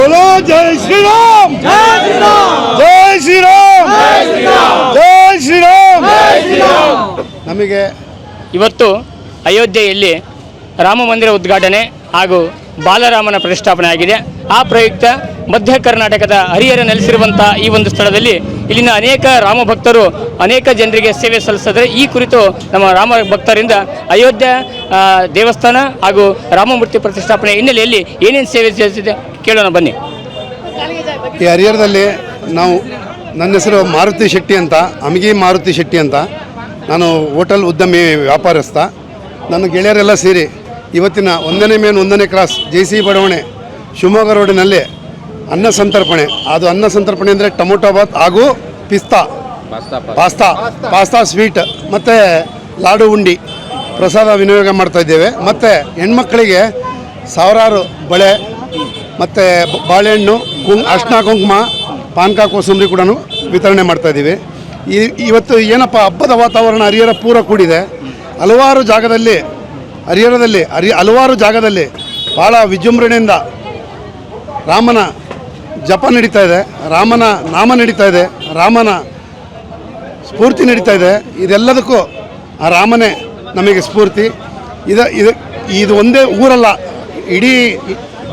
बोलो जय श्री राम जय श्री राम जय श्री राम जय श्री राम ನಮಗೆ ಇವತ್ತು ಅಯೋಧ್ಯೆಯಲ್ಲಿ ರಾಮ ಮಂದಿರ ಉದ್ಘಾಟನೆ ಹಾಗೂ ಬಾಲರಾಮನ ಪ್ರತಿಷ್ಠಾಪನೆ ಆಗಿದೆ ಆ ಪ್ರಯುಕ್ತ ಮಧ್ಯ ಕರ್ನಾಟಕದ ಹರಿಹರ ನೆಲೆಸಿರುವಂಥ ಈ ಒಂದು ಸ್ಥಳದಲ್ಲಿ ಇಲ್ಲಿನ ಅನೇಕ ರಾಮ ಭಕ್ತರು ಅನೇಕ ಜನರಿಗೆ ಸೇವೆ ಸಲ್ಲಿಸಿದರೆ ಈ ಕುರಿತು ನಮ್ಮ ರಾಮ ಭಕ್ತರಿಂದ ಅಯೋಧ್ಯೆ ಆ, ದೇವಸ್ಥಾನ ಹಾಗೂ ರಾಮಮೂರ್ತಿ ಪ್ರತಿಷ್ಠಾಪನೆ ಹಿನ್ನೆಲೆಯಲ್ಲಿ ಏನೇನು ಸೇವೆ ಸಲ್ಲಿಸಿದೆ ಕೇಳೋಣ ಬನ್ನಿ. ಈ ಹರಿಹರದಲ್ಲಿ ನಾವು ನನ್ನ ಹೆಸರು ಮಾರುತಿ ಶೆಟ್ಟಿ ಅಂತ ಅಮಗಿ ಮಾರುತಿ ಶೆಟ್ಟಿ ಅಂತ. ನಾನು ಹೋಟೆಲ್ ಉದ್ಯಮಿ ವ್ಯಾಪಾರಸ್ಥ. ನನ್ನ ಗೆಳೆಯರೆಲ್ಲ ಸೇರಿ ಇವತ್ತಿನ ಒಂದನೇ ಮೇನ್ ಒಂದನೇ ಕ್ರಾಸ್ ಜೆ ಸಿ ಬಡಾವಣೆ ಶಿವಮೊಗ್ಗ ರೋಡಿನಲ್ಲಿ ಅನ್ನ ಸಂತರ್ಪಣೆ. ಅದು ಅನ್ನ ಸಂತರ್ಪಣೆ ಅಂದರೆ ಟೊಮೊಟೊ ಬಾತ್ ಹಾಗೂ ಪಿಸ್ತಾ. Pasta pasta. ಸ್ವೀಟ್ ಮತ್ತು ಲಾಡು ಉಂಡಿ. ಪ್ರಸಾದ ವಿನಿಯೋಗ ಮಾಡ್ತಾ ಇದ್ದೇವೆ. ಮತ್ತು ಹೆಣ್ಮಕ್ಕಳಿಗೆ ಸಾವಿರಾರು ಬಳೆ ಮತ್ತು ಬಾಳೆಹಣ್ಣು, ಕುಂ ಅರ್ಶಿನ ಕುಂಕುಮ, ಪಾನಕ ಕೋಸಂಬರಿ ಕೂಡ ವಿತರಣೆ ಮಾಡ್ತಾ ಇದ್ದೀವಿ. ಈ ಇವತ್ತು ಏನಪ್ಪ, ಹಬ್ಬದ ವಾತಾವರಣ ಹರಿಹರ ಪೂರ ಕೂಡಿದೆ. ಹಲವಾರು ಜಾಗದಲ್ಲಿ, ಹರಿಹರದಲ್ಲಿ, ಹರಿ ಹಲವಾರು ಜಾಗದಲ್ಲಿ ಭಾಳ ವಿಜೃಂಭಣೆಯಿಂದ ರಾಮನ ಜಪ ನಡೀತಾ ಇದೆ. ರಾಮನ ನಾಮ ನಡೀತಾ ಇದೆ. ರಾಮನ ಸ್ಫೂರ್ತಿ ನಡೀತಾ ಇದೆ. ಇದೆಲ್ಲದಕ್ಕೂ ಆ ರಾಮನೇ ನಮಗೆ ಸ್ಫೂರ್ತಿ. ಇದು ಇದು ಇದು ಒಂದೇ ಊರಲ್ಲ, ಇಡೀ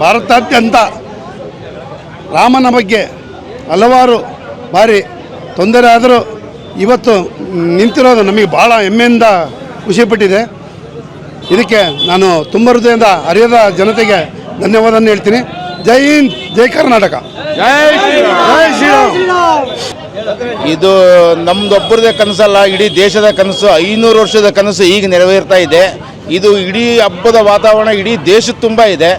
ಭಾರತಾದ್ಯಂತ ರಾಮನ ಬಗ್ಗೆ ಹಲವಾರು ಬಾರಿ ತೊಂದರೆ ಆದರೂ ಇವತ್ತು ನಿಂತಿರೋದು ನಮಗೆ ಭಾಳ ಹೆಮ್ಮೆಯಿಂದ ಖುಷಿಪಟ್ಟಿದೆ ಇದಕ್ಕೆ ನಾನು ತುಂಬ ಹೃದಯದಿಂದ ಅರಿಯದ ಜನತೆಗೆ ಧನ್ಯವಾದವನ್ನು ಹೇಳ್ತೀನಿ. ಜೈ ಹಿಂದ್ ಜೈ ಕರ್ನಾಟಕ. ಇದು ನಮ್ದೊಬ್ಬರದೇ ಕನಸಲ್ಲ ಇಡೀ ದೇಶದ ಕನಸು ಐನೂರು ವರ್ಷದ ಕನಸು ಈಗ ನೆರವೇರ್ತಾ ಇದೆ. ಇದು ಇಡೀ ಹಬ್ಬದ ವಾತಾವರಣ ಇಡೀ ದೇಶ ತುಂಬ ಇದೆ.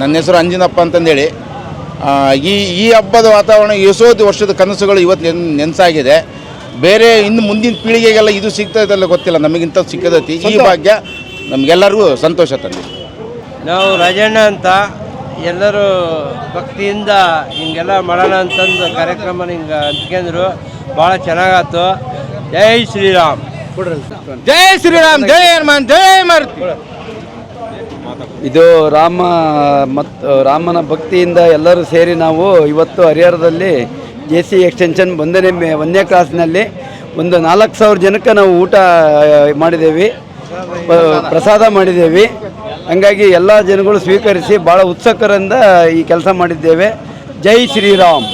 ನನ್ನ ಹೆಸರು ಅಂಜಿನಪ್ಪ ಅಂತಂದೇಳಿ. ಈ ಈ ಹಬ್ಬದ ವಾತಾವರಣ ಎಷ್ಟೋ ವರ್ಷದ ಕನಸುಗಳು ಇವತ್ತು ನೆನ್ ನೆನಸಾಗಿದೆ. ಬೇರೆ ಇನ್ನು ಮುಂದಿನ ಪೀಳಿಗೆಗೆಲ್ಲ ಇದು ಸಿಗ್ತದಲ್ಲ ಇದೆಲ್ಲ ಗೊತ್ತಿಲ್ಲ. ನಮಗಿಂತ ಸಿಕ್ಕದತಿ. ಈ ಭಾಗ್ಯ ನಮಗೆಲ್ಲರಿಗೂ ಸಂತೋಷ ತಂದಿ ನಾವು ರಾಜಣ್ಣ ಅಂತ ಎಲ್ಲರೂ ಭಕ್ತಿಯಿಂದ ಹಿಂಗೆಲ್ಲ ಮಾಡೋಣ ಅಂತಂದು ಕಾರ್ಯಕ್ರಮ ಹಿಂಗೆ ಹಂಚ್ಕೊಂಡ್ರು ಭಾಳ ಚೆನ್ನಾಗಾಯ್ತು. ಜೈ ಶ್ರೀರಾಮ್. ಜೈ ಶ್ರೀರಾಮ್. ಜೈ ಹನುಮಾನ್. ಜೈ ಮಾರುತಿ ಇದು ರಾಮ ಮತ್ತು ರಾಮನ ಭಕ್ತಿಯಿಂದ ಎಲ್ಲರೂ ಸೇರಿ ನಾವು ಇವತ್ತು ಹರಿಹರದಲ್ಲಿ ಜೆ ಸಿ ಎಕ್ಸ್ಟೆನ್ಷನ್ ಒಂದನೇ ಮೇ ಒಂದನೇ ಕ್ಲಾಸ್ನಲ್ಲಿ ಒಂದು ನಾಲ್ಕು ಸಾವಿರ ಜನಕ್ಕೆ ನಾವು ಊಟ ಮಾಡಿದ್ದೇವೆ. ಪ್ರಸಾದ ಮಾಡಿದ್ದೇವೆ. ಹಂಗಾಗಿ ಎಲ್ಲ ಜನಗಳು ಸ್ವೀಕರಿಸಿ ಭಾಳ ಉತ್ಸುಕರಿಂದ ಈ ಕೆಲಸ ಮಾಡಿದ್ದೇವೆ. ಜೈ ಶ್ರೀರಾಮ್.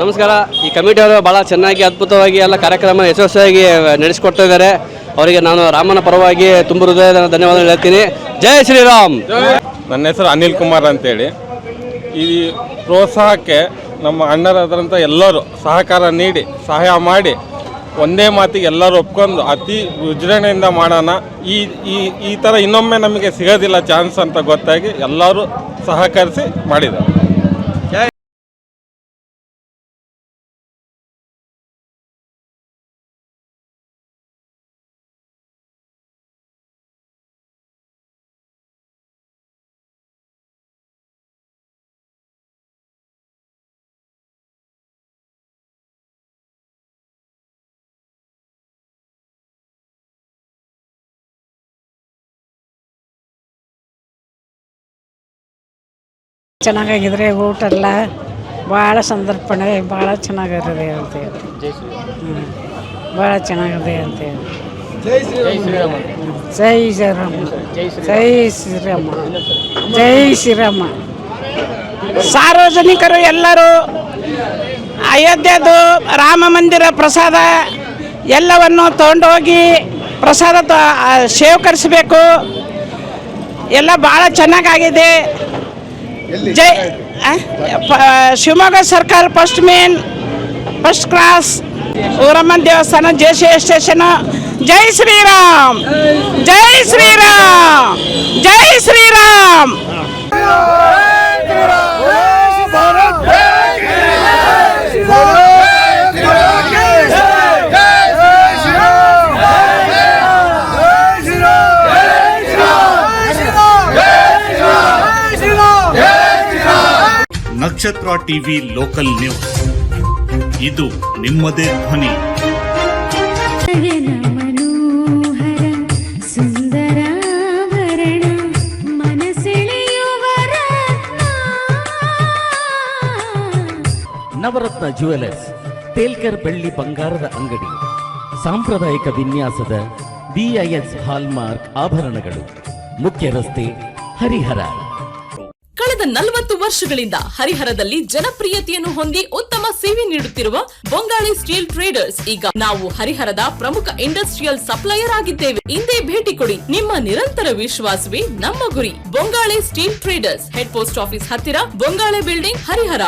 ನಮಸ್ಕಾರ. ಈ ಕಮಿಟಿ ಅವರು ಭಾಳ ಚೆನ್ನಾಗಿ ಅದ್ಭುತವಾಗಿ ಎಲ್ಲ ಕಾರ್ಯಕ್ರಮ ಯಶಸ್ವಿಯಾಗಿ ನಡೆಸಿಕೊಡ್ತಾ ಇದ್ದಾರೆ ಅವರಿಗೆ ನಾನು ರಾಮನ ಪರವಾಗಿ ತುಂಬ ಹೃದಯದ ಧನ್ಯವಾದ ಹೇಳ್ತೀನಿ. ಜಯ ಶ್ರೀರಾಮ್. ನನ್ನ ಹೆಸರು ಅನಿಲ್ ಕುಮಾರ್ ಅಂತೇಳಿ. ಈ ಪ್ರೋತ್ಸಾಹಕ್ಕೆ ನಮ್ಮ ಅಣ್ಣರಾದಂಥ ಎಲ್ಲರೂ ಸಹಕಾರ ನೀಡಿ, ಸಹಾಯ ಮಾಡಿ ಒಂದೇ ಮಾತಿಗೆ ಎಲ್ಲರೂ ಒಪ್ಕೊಂಡು ಅತಿ ವಿಜೃಂಭಣೆಯಿಂದ ಮಾಡೋಣ. ಈ ಈ ಈ ಥರ ಇನ್ನೊಮ್ಮೆ ನಮಗೆ ಸಿಗೋದಿಲ್ಲ ಚಾನ್ಸ್ ಅಂತ ಗೊತ್ತಾಗಿ ಎಲ್ಲರೂ ಸಹಕರಿಸಿ ಮಾಡಿದ್ದಾರೆ. ಚೆನ್ನಾಗಾಗಿದ್ರೆ ಊಟ ಎಲ್ಲ ಭಾಳ ಸಂದರ್ಪಣೆ ಭಾಳ ಚೆನ್ನಾಗಿದೆ ಅಂತ ಹೇಳಿ. ಹ್ಞೂ ಭಾಳ ಚೆನ್ನಾಗಿದೆ ಅಂತ ಹೇಳಿ. ಜೈ ಶ್ರೀರಾಮ. ಜೈ ಶ್ರೀರಾಮ. ಜೈ ಶ್ರೀರಾಮ. ಸಾರ್ವಜನಿಕರು ಎಲ್ಲರೂ ಅಯೋಧ್ಯೆದು ರಾಮ ಮಂದಿರ ಪ್ರಸಾದ ಎಲ್ಲವನ್ನು ತಗೊಂಡೋಗಿ ಪ್ರಸಾದ ತ- ಆ, ಶೇಖರಿಸಬೇಕು ಎಲ್ಲ ಭಾಳ ಚೆನ್ನಾಗಾಗಿದೆ. ಜೈ ಆ? ಪ- ಶಿವಮೊಗ್ಗ ಸರ್ಕಾರ ಫಸ್ಟ್ ಮೇನ್ ಫಸ್ಟ್ ಕ್ಲಾಸ್ ಊರಮ್ಮನ ದೇವಸ್ಥಾನ ಜೆ ಸಿ ಸ್ಟೇಷನ್ ಜೈ ಶ್ರೀರಾಮ್ ಜೈ ಶ್ರೀರಾಮ್ ಜೈ ಶ್ರೀರಾಮ್ ಟಿವಿ ಲೋಕಲ್ ನ್ಯೂಸ್. ಇದು ನಿಮ್ಮದೇ ಧ್ವನಿ. ನವರತ್ನ ಜುವೆಲರ್ಸ್ ತೇಲ್ಕರ್ ಬೆಳ್ಳಿ ಬಂಗಾರದ ಅಂಗಡಿ ಸಾಂಪ್ರದಾಯಿಕ ವಿನ್ಯಾಸದ ಬಿಐಎಸ್ ಹಾಲ್ಮಾರ್ಕ್ ಆಭರಣಗಳು ಮುಖ್ಯ ರಸ್ತೆ ಹರಿಹರ. ಕಳೆದ ನಲವತ್ತು ವರ್ಷಗಳಿಂದ ಹರಿಹರದಲ್ಲಿ ಜನಪ್ರಿಯತೆಯನ್ನು ಹೊಂದಿ ಉತ್ತಮ ಸೇವೆ ನೀಡುತ್ತಿರುವ ಬೊಂಗಾಳಿ ಸ್ಟೀಲ್ ಟ್ರೇಡರ್ಸ್. ಈಗ ನಾವು ಹರಿಹರದ ಪ್ರಮುಖ ಇಂಡಸ್ಟ್ರಿಯಲ್ ಸಪ್ಲೈಯರ್ ಆಗಿದ್ದೇವೆ. ಹಿಂದೆ ಭೇಟಿ ಕೊಡಿ. ನಿಮ್ಮ ನಿರಂತರ ವಿಶ್ವಾಸವೇ ನಮ್ಮ ಗುರಿ. Bongale steel traders. Head post office ಹತ್ತಿರ ಬೊಂಗಾಳೆ ಬಿಲ್ಡಿಂಗ್ ಹರಿಹರ.